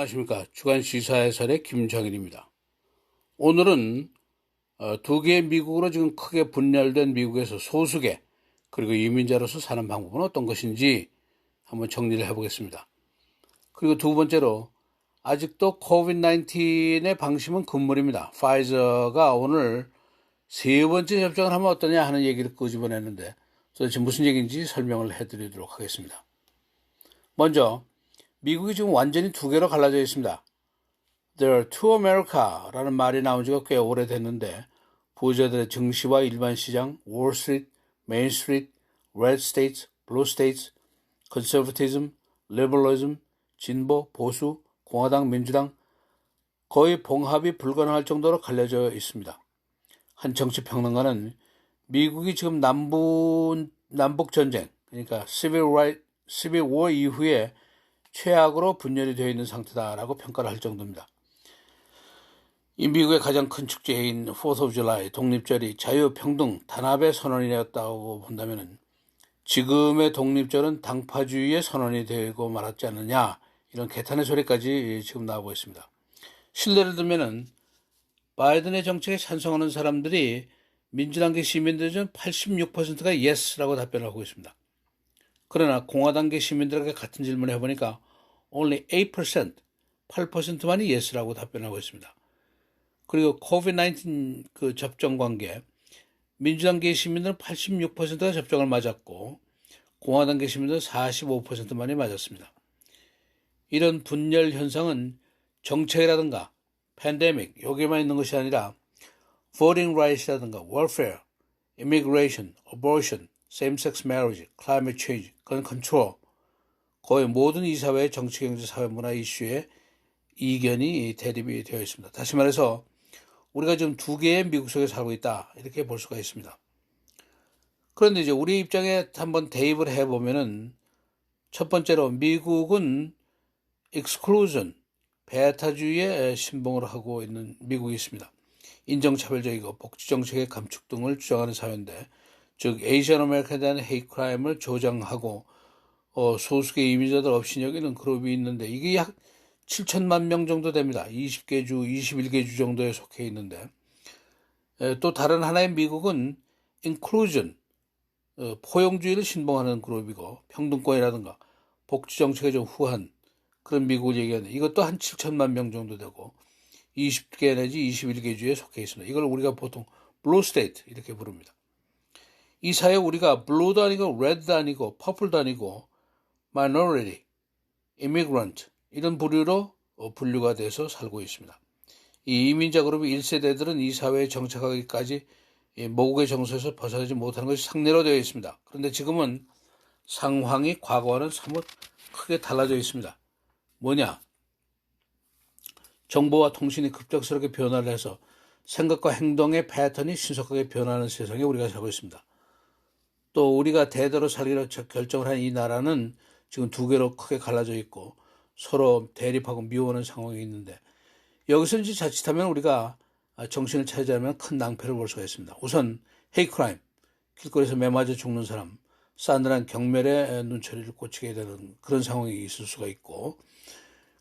안녕하십니까. 주간 시사 해설의 김정일입니다. 오늘은 어, 두 개의 미국으로 지금 크게 분열된 미국에서 소수계 그리고 이민자로서 사는 방법은 어떤 것인지 한번 정리를 해보겠습니다. 그리고 두 번째로 아직도 코비드-19의 방심은 금물입니다. 파이저가 오늘 세 번째 접종을 하면 어떠냐 하는 얘기를 끄집어내는데 도대체 무슨 얘기인지 설명을 해드리도록 하겠습니다. 먼저 미국이 지금 완전히 두 개로 갈라져 있습니다. There are two America라는 말이 나온 지가 꽤 오래됐는데 부자들의 증시와 일반 시장, 월스트리트, 메인스트리트, 레드 스테이트, 블루 스테이트, 컨서버티즘, 리버럴리즘, 진보, 보수, 공화당, 민주당 거의 봉합이 불가능할 정도로 갈려져 있습니다. 한 정치 평론가는 미국이 지금 남부 남북 전쟁 그러니까 시빌 라이 시빌 워 이후에 최악으로 분열이 되어 있는 상태다라고 평가를 할 정도입니다. 이 미국의 가장 큰 축제인 4th of July 독립절이 자유평등 단합의 선언이었다고 본다면 지금의 독립절은 당파주의의 선언이 되고 말았지 않느냐 이런 개탄의 소리까지 지금 나오고 있습니다. 신뢰를 들면은 바이든의 정책에 찬성하는 사람들이 민주당계 시민들 중 86%가 yes라고 답변을 하고 있습니다. 그러나 공화당계 시민들에게 같은 질문을 해보니까 only 8%, 8%만이 yes라고 답변하고 있습니다. 그리고 COVID-19 그 접종 관계, 민주당계 시민들은 86%가 접종을 맞았고 공화당계 시민들은 45%만이 맞았습니다. 이런 분열 현상은 정책이라든가 팬데믹 여기에만 있는 것이 아니라 voting rights라든가 welfare, immigration, abortion, same-sex marriage, climate change, gun control 거의 모든 이 사회의 정치, 경제, 사회, 문화 이슈에 이견이 대립이 되어 있습니다. 다시 말해서 우리가 지금 두 개의 미국 속에 살고 있다 이렇게 볼 수가 있습니다. 그런데 이제 우리 입장에 한번 대입을 해보면은 첫 번째로 미국은 exclusion 배타주의에 신봉을 하고 있는 미국이 있습니다. 인종차별적이고 복지정책의 감축 등을 주장하는 사회인데 즉 에이시안 아메리카에 대한 헤이 크라임을 조장하고 어, 소수의 이민자들 없이 여기는 그룹이 있는데 이게 약 7천만 명 정도 됩니다. 20개 주, 21개 주 정도에 속해 있는데 에, 또 다른 하나의 미국은 inclusion 어, 포용주의를 신봉하는 그룹이고 평등권이라든가 복지 정책에 좀 후한 그런 미국을 얘기하는데 이것도 한 7천만 명 정도 되고 20개 내지 21개 주에 속해 있습니다. 이걸 우리가 보통 블루 스테이트 이렇게 부릅니다. 이 사회 우리가 블루도 아니고 레드도 아니고 퍼플도 아니고 minority, immigrant 이런 부류로 어, 분류가 돼서 살고 있습니다. 이 이민자 그룹의 1세대들은 이 사회에 정착하기까지 모국의 정서에서 벗어나지 못하는 것이 상례로 되어 있습니다. 그런데 지금은 상황이 과거와는 사뭇 크게 달라져 있습니다. 뭐냐? 정보와 통신이 급작스럽게 변화를 해서 생각과 행동의 패턴이 신속하게 변하는 세상에 우리가 살고 있습니다. 또 우리가 대대로 살기로 결정을 한 이 나라는 지금 두 개로 크게 갈라져 있고 서로 대립하고 미워하는 상황이 있는데 여기서 이제 자칫하면 우리가 정신을 차리자면 큰 낭패를 볼 수가 있습니다. 우선 헤이크라임, 길거리에서 매 맞아 죽는 사람, 싸늘한 경멸의 눈초리를 꽂히게 되는 그런 상황이 있을 수가 있고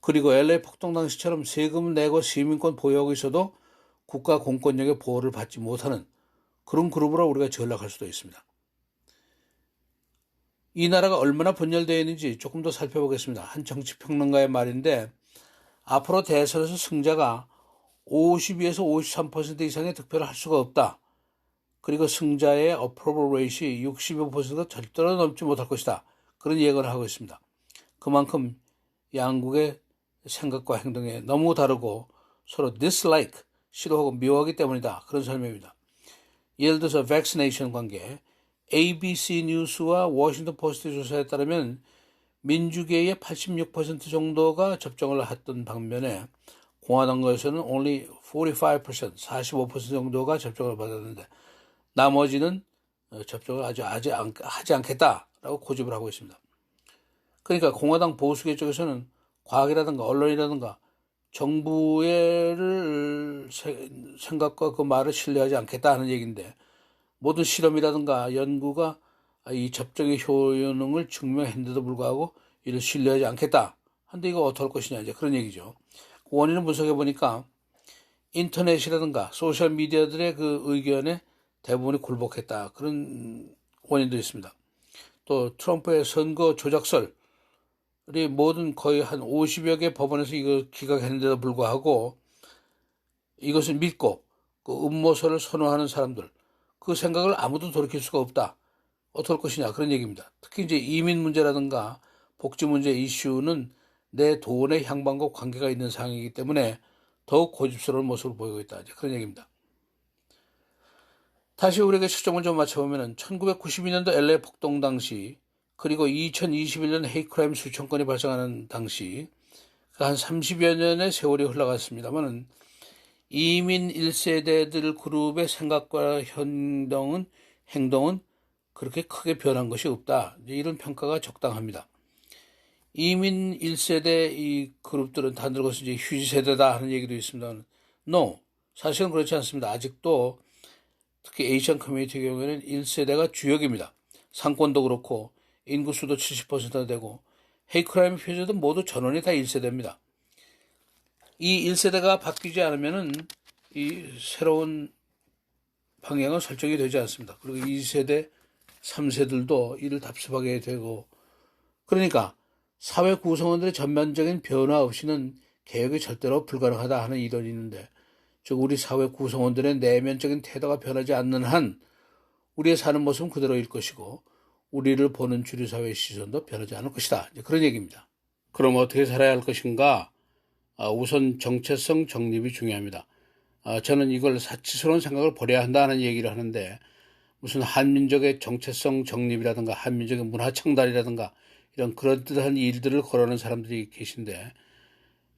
그리고 LA 폭동 당시처럼 세금 내고 시민권 보유하고 있어도 국가 공권력의 보호를 받지 못하는 그런 그룹으로 우리가 전락할 수도 있습니다. 이 나라가 얼마나 분열되어 있는지 조금 더 살펴보겠습니다. 한 정치평론가의 말인데 앞으로 대선에서 승자가 52에서 53% 이상의 득표를 할 수가 없다. 그리고 승자의 approval rate이 65%가 절대로 넘지 못할 것이다. 그런 예언을 하고 있습니다. 그만큼 양국의 생각과 행동이 너무 다르고 서로 dislike, 싫어하고 미워하기 때문이다. 그런 설명입니다. 예를 들어서 vaccination 관계, ABC 뉴스와 워싱턴 포스트 조사에 따르면 민주계의 86% 정도가 접종을 했던 반면에 공화당에서는 only 45%, 45% 정도가 접종을 받았는데 나머지는 어, 접종을 아주 아직 하지 않겠다라고 고집을 하고 있습니다. 그러니까 공화당 보수계 쪽에서는 과학이라든가 언론이라든가 정부의 생각과 그 말을 신뢰하지 않겠다 하는 얘기인데 모든 실험이라든가 연구가 이 접종의 효능을 증명했는데도 불구하고 이를 신뢰하지 않겠다 한데 이거 어떡할 것이냐 이제 그런 얘기죠. 그 원인을 분석해 보니까 인터넷이라든가 소셜 미디어들의 그 의견에 대부분이 굴복했다 그런 원인도 있습니다. 또 트럼프의 선거 조작설이 모든 거의 한 50여 개 법원에서 이거 기각했는데도 불구하고 이것을 믿고 그 음모설을 선호하는 사람들 그 생각을 아무도 돌이킬 수가 없다. 어떨 것이냐 그런 얘기입니다. 특히 이제 이민 문제라든가 복지 문제 이슈는 내 돈의 향방과 관계가 있는 상황이기 때문에 더욱 고집스러운 모습을 보이고 있다. 이제 그런 얘기입니다. 다시 우리에게 초점을 좀 맞춰보면 1992년도 LA 폭동 당시 그리고 2021년 헤이크라임 수천 건이 발생하는 당시 한 30여 년의 세월이 흘러갔습니다만은 이민 1세대들 그룹의 생각과 행동은 행동은 그렇게 크게 변한 것이 없다. 이런 평가가 적당합니다. 이민 1세대 이 그룹들은 다 늙어서 이제 휴지 세대다 하는 얘기도 있습니다. No. 사실은 그렇지 않습니다. 아직도 특히 에이션 커뮤니티 경우에는 1세대가 주역입니다. 상권도 그렇고 인구수도 70%나 되고 헤이크라임 표제도 모두 전원이 다 1세대입니다. 이 1세대가 바뀌지 않으면은 이 새로운 방향은 설정이 되지 않습니다. 그리고 2세대, 3세들도 이를 답습하게 되고 그러니까 사회 구성원들의 전면적인 변화 없이는 개혁이 절대로 불가능하다 하는 이론이 있는데 즉 우리 사회 구성원들의 내면적인 태도가 변하지 않는 한 우리의 사는 모습은 그대로일 것이고 우리를 보는 주류 사회의 시선도 변하지 않을 것이다. 그런 얘기입니다. 그럼 어떻게 살아야 할 것인가? 아, 우선 정체성 정립이 중요합니다. 아, 저는 이걸 사치스러운 생각을 버려야 한다는 얘기를 하는데 무슨 한민족의 정체성 정립이라든가 한민족의 문화 창달이라든가 이런 그럴듯한 일들을 거르는 사람들이 계신데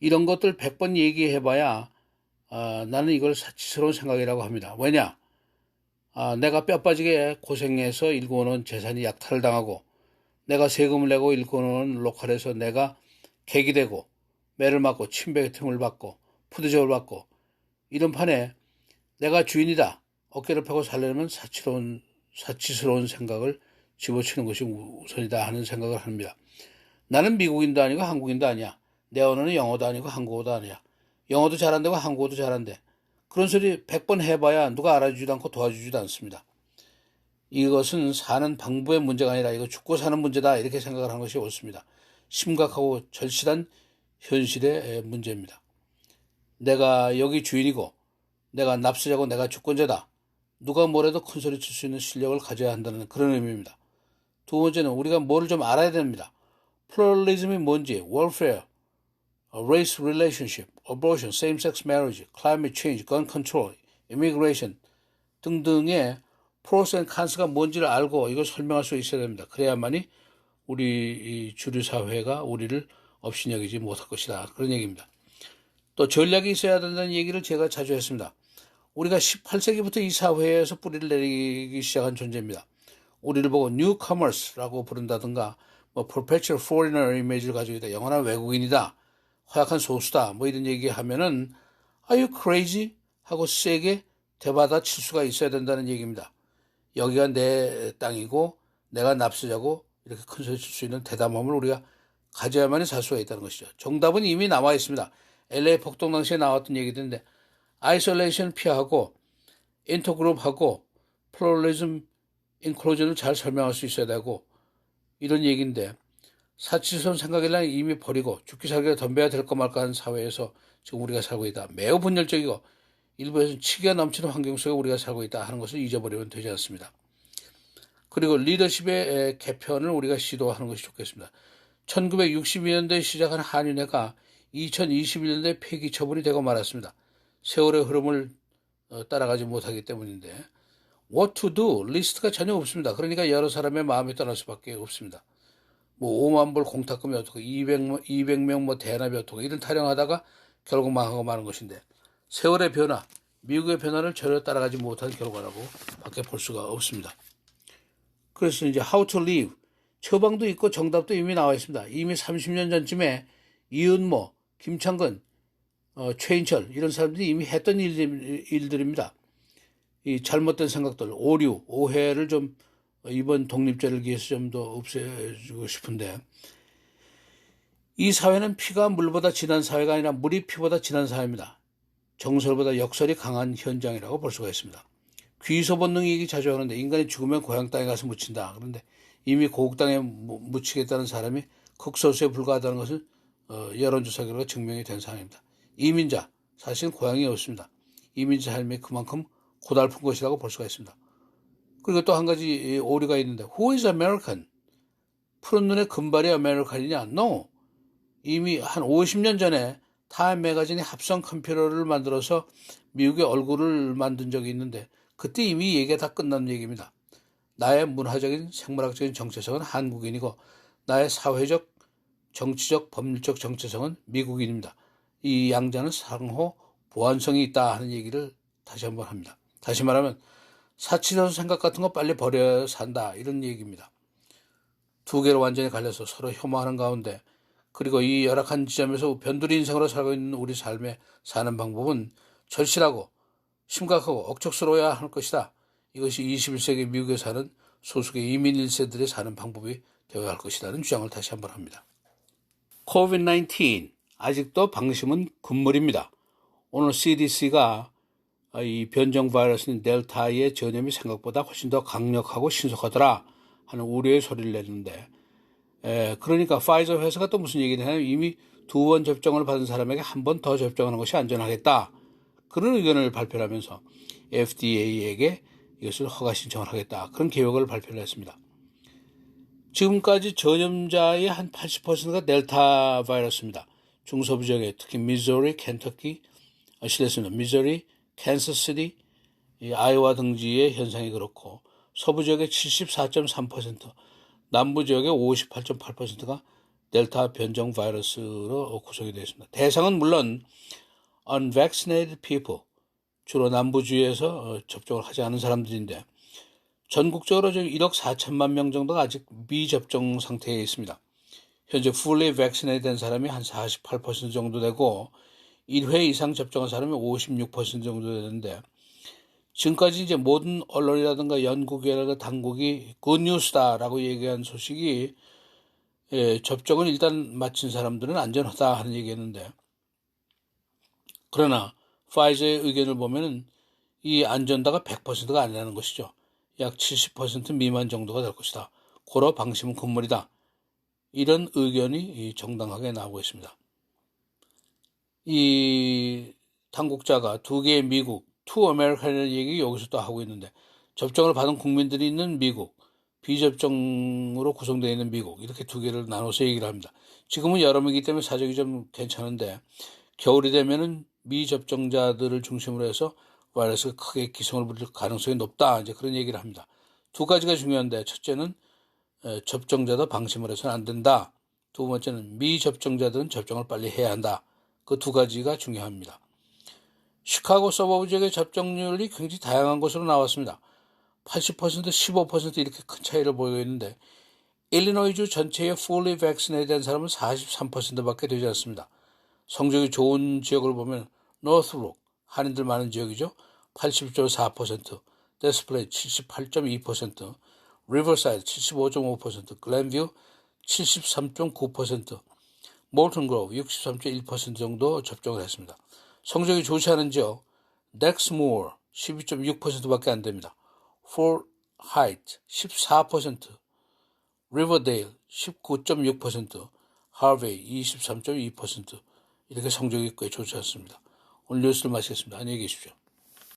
이런 것들 100번 얘기해봐야 아, 나는 이걸 사치스러운 생각이라고 합니다. 왜냐? 아, 내가 뼈 빠지게 고생해서 일궈놓은 재산이 약탈을 당하고 내가 세금을 내고 일궈놓은 로컬에서 내가 객이 되고 매를 맞고 침뱉음을 받고 푸드접을 받고 이런 판에 내가 주인이다 어깨를 펴고 살려면 사치로운 사치스러운 생각을 집어치는 것이 우선이다 하는 생각을 합니다. 나는 미국인도 아니고 한국인도 아니야. 내 언어는 영어도 아니고 한국어도 아니야. 영어도 잘한다고 한국어도 잘한대. 그런 소리 100번 해봐야 누가 알아주지도 않고 도와주지도 않습니다. 이것은 사는 방법의 문제가 아니라 이거 죽고 사는 문제다 이렇게 생각을 하는 것이 옳습니다. 심각하고 절실한 현실의 문제입니다. 내가 여기 주인이고 내가 납세자고 내가 주권자다. 누가 뭐래도 큰 소리 칠 수 있는 실력을 가져야 한다는 그런 의미입니다. 두 번째는 우리가 뭐를 좀 알아야 됩니다. 플로럴리즘이 뭔지, welfare, race relationship, abortion, same-sex marriage, climate change, gun control, immigration 등등의 프로스 앤 칸스가 뭔지를 알고 이걸 설명할 수 있어야 됩니다. 그래야만이 우리 주류 사회가 우리를 업신여기지 못할 것이다. 그런 얘기입니다. 또 전략이 있어야 된다는 얘기를 제가 자주 했습니다. 우리가 18세기부터 이 사회에서 뿌리를 내리기 시작한 존재입니다. 우리를 보고 newcomers라고 부른다든가 뭐 perpetual foreigner 이미지를 가지고 있다. 영원한 외국인이다. 허약한 소수다. 뭐 이런 얘기 하면은 are you crazy? 하고 세게 대받아 칠 수가 있어야 된다는 얘기입니다. 여기가 내 땅이고 내가 납세자고 이렇게 큰 소리 칠 수 있는 대담함을 우리가 가져야만이 살 수가 있다는 것이죠. 정답은 이미 나와 있습니다. LA 폭동 당시에 나왔던 얘기인데 아이솔레이션 피하고 인터그룹하고 플로리즘 인클로전을 잘 설명할 수 있어야 되고 이런 얘기인데 사치스러운 생각이랑 이미 버리고 죽기 살기가 덤벼야 될거 말까 하는 사회에서 지금 우리가 살고 있다. 매우 분열적이고 일부에서는 치기가 넘치는 환경 속에 우리가 살고 있다 하는 것을 잊어버리면 되지 않습니다. 그리고 리더십의 개편을 우리가 시도하는 것이 좋겠습니다. 1962년도에 시작한 한인회가 2021년도에 폐기 처분이 되고 말았습니다. 세월의 흐름을 어, 따라가지 못하기 때문인데 what to do 리스트가 전혀 없습니다. 그러니까 여러 사람의 마음이 떠날 수밖에 없습니다. 뭐 5만 불 공탁금이 어떻고 200, 200명 뭐 대납이 어떻고 이런 타령하다가 결국 망하고 마는 것인데 세월의 변화, 미국의 변화를 전혀 따라가지 못한 결과라고 밖에 볼 수가 없습니다. 그래서 이제 how to live 처방도 있고 정답도 이미 나와 있습니다. 이미 30년 전쯤에 이은모, 김창근, 어, 최인철 이런 사람들이 이미 했던 일들, 일들 입니다. 이 잘못된 생각들, 오류, 오해를 좀 이번 독립제를 위해서 좀 더 없애주고 싶은데 이 사회는 피가 물보다 진한 사회가 아니라 물이 피보다 진한 사회입니다. 정설보다 역설이 강한 현장이라고 볼 수가 있습니다. 귀소 본능 얘기 자주 하는데 인간이 죽으면 고향 땅에 가서 묻힌다. 그런데 이미 고국 땅에 무- 묻히겠다는 사람이 극소수에 불과하다는 것은 어, 여론조사 결과 증명이 된 사항입니다. 이민자 사실은 고향이 없습니다. 이민자 삶이 그만큼 고달픈 것이라고 볼 수가 있습니다. 그리고 또 한 가지 이 오류가 있는데 Who is American? 푸른 눈의 금발이 아메리칸이냐? No. 이미 한 50년 전에 타임 매거진이 합성 컴퓨터를 만들어서 미국의 얼굴을 만든 적이 있는데 그때 이미 얘기가 다 끝난 얘기입니다. 나의 문화적인 생물학적인 정체성은 한국인이고 나의 사회적, 정치적, 법률적 정체성은 미국인입니다. 이 양자는 상호 보완성이 있다 하는 얘기를 다시 한번 합니다. 다시 말하면 사치로서 생각 같은 거 빨리 버려야 산다 이런 얘기입니다. 두 개로 완전히 갈려서 서로 혐오하는 가운데 그리고 이 열악한 지점에서 변두리 인생으로 살고 있는 우리 삶의 사는 방법은 절실하고 심각하고 억척스러워야 할 것이다. 이것이 21세기 미국에 사는 소수의 이민 1세들의 사는 방법이 되어야 할 것이라는 주장을 다시 한번 합니다. COVID-19 아직도 방심은 금물입니다. 오늘 CDC가 이 변종 바이러스인 델타의 전염이 생각보다 훨씬 더 강력하고 신속하더라 하는 우려의 소리를 내는데 에, 그러니까 파이저 회사가 또 무슨 얘기를 하냐면 이미 두 번 접종을 받은 사람에게 한 번 더 접종하는 것이 안전하겠다. 그런 의견을 발표하면서 FDA에게 이것을 허가 신청을 하겠다. 그런 계획을 발표를 했습니다. 지금까지 전염자의 한 80%가 델타 바이러스입니다. 중서부 지역에 특히 미조리, 켄터키, 아, 실례했습니다. 미조리, 캔서시티, 이 아이오와 등지의 현상이 그렇고 서부 지역의 74.3%, 남부 지역의 58.8%가 델타 변종 바이러스로 구성이 되어 있습니다. 대상은 물론 unvaccinated people, 주로 남부주에서 어, 접종을 하지 않은 사람들인데 전국적으로 지금 1억 4천만 명 정도가 아직 미접종 상태에 있습니다. 현재 fully vaccinated 된 사람이 한 48% 정도 되고 1회 이상 접종한 사람이 56% 정도 되는데 지금까지 이제 모든 언론이라든가 연구계라든가 당국이 굿뉴스다라고 얘기한 소식이 예, 접종은 일단 마친 사람들은 안전하다 하는 얘기였는데 그러나 파이저의 의견을 보면은 이 안전도가 100%가 아니라는 것이죠. 약 70% 미만 정도가 될 것이다. 고로 방심은 금물이다. 이런 의견이 이 정당하게 나오고 있습니다. 이 당국자가 두 개의 미국, 투 아메리카라는 얘기 여기서 또 하고 있는데 접종을 받은 국민들이 있는 미국, 비접종으로 구성되어 있는 미국 이렇게 두 개를 나눠서 얘기를 합니다. 지금은 여름이기 때문에 사정이 좀 괜찮은데 겨울이 되면은 미접종자들을 중심으로 해서 바이러스가 크게 기승을 부릴 가능성이 높다. 이제 그런 얘기를 합니다. 두 가지가 중요한데 첫째는 에, 접종자도 방심을 해서는 안 된다. 두 번째는 미접종자들은 접종을 빨리 해야 한다. 그 두 가지가 중요합니다. 시카고 서버브 지역의 접종률이 굉장히 다양한 것으로 나왔습니다. 80% 15% 이렇게 큰 차이를 보이고 있는데 일리노이주 전체의 fully vaccinated 된 사람은 43%밖에 되지 않습니다. 성적이 좋은 지역을 보면 노스브룩 한인들 많은 지역이죠. 80.4%, 데스플레이 78.2%, 리버사이드 75.5%, 글렌뷰 73.9%, 몰튼 그로브 63.1% 정도 접종을 했습니다. 성적이 좋지 않은 지역 넥스모어 12.6%밖에 안 됩니다. 폴 하이트 14%, 리버데일 19.6%, 하베이 23.2% 이렇게 성적이 꽤 좋지 않습니다. 오늘 뉴스를 마치겠습니다. 안녕히 계십시오.